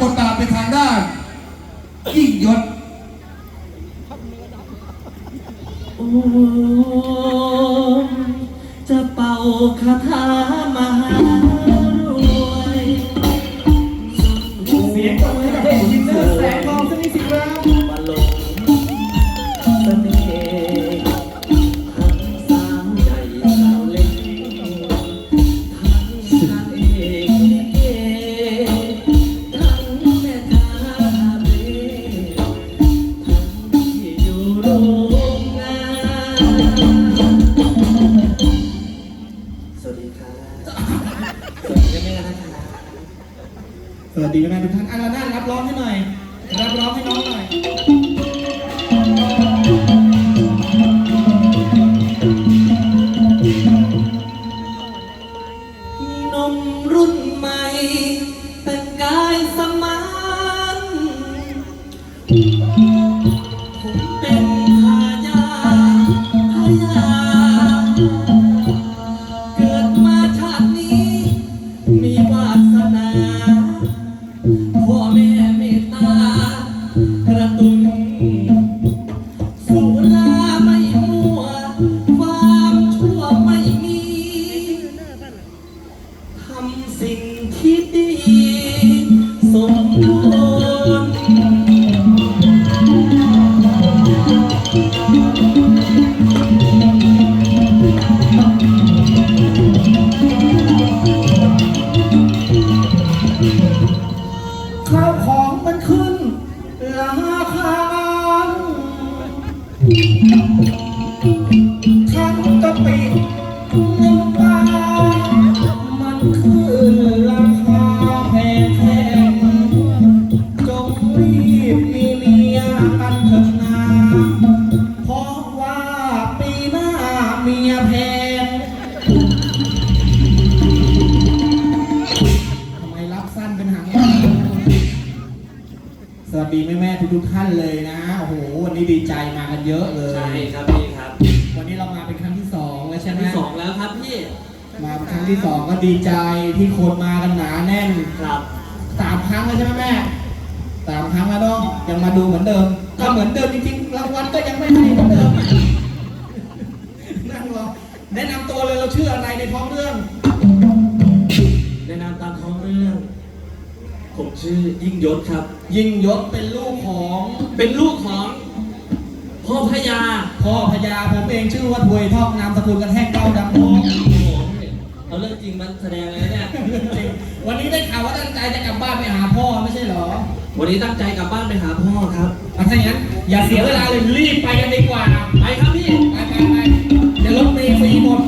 บทบาทไปทางด้าน ยิ่งยศโอ้จะเป่าคาถามหา สวัสดีครับสวัสดีแม่นะคะสวัสดีแม่ทุกท่านอาราน่ารับร้องให้หน่อย รับร้องให้น้องหน่อย ท ทั้งกะปิน้ำปลามันขึ้นราคาแพงแพงจงรีบมีเมียกันเถิดนาเพราะว่าปีหน้าเมียแพง วัสดีแม่แม่ๆทุกๆท่านเลยนะโอ้โหวันนี้ดีใจมากันเยอะเลยใช่ครับพี่ครับ วันนี้เรามาเป็นครั้งที่สองแล้วชั้ใช่นไหมที่สองแล้วครับพี่มาเป็นครั้งที่สองก็ดีใจที่คนมากันหนาแน่นครับสามครั้งแล้วใช่ไหมแม่สามครั้งแล้วเนาะยังมาดูเหมือนเดิมก็เหมือนเดิมจริงๆรางวัลก็ยังไม่ให้เหมือนเดิมนั่งรอแนะนำตัวเลยเราชื่ออะไรในท้องเรื่อง ผมชื่อยิ่งยศครับ ยิ่งยศเป็นลูกของเป็นลูกของพ่อพญาพ่อพญาผมเองชื่อว่าถวยทองนามสกุลกระแทกเก้าดำทองเอาเรื่องจริงมันแสดงเลยเนี่ยวันนี้ได้ข่าวว่าตั้งใจจะกลับบ้านไปหาพ่อไม่ใช่หรอ วันนี้ตั้งใจกลับบ้านไปหาพ่อครับถ้าอย่างนั้นอย่าเสียเวลาเลยรีบไปกันดีกว่า ไปครับพี่ ไปไปไปเดี๋ยวรถเมล์ฟรีหมด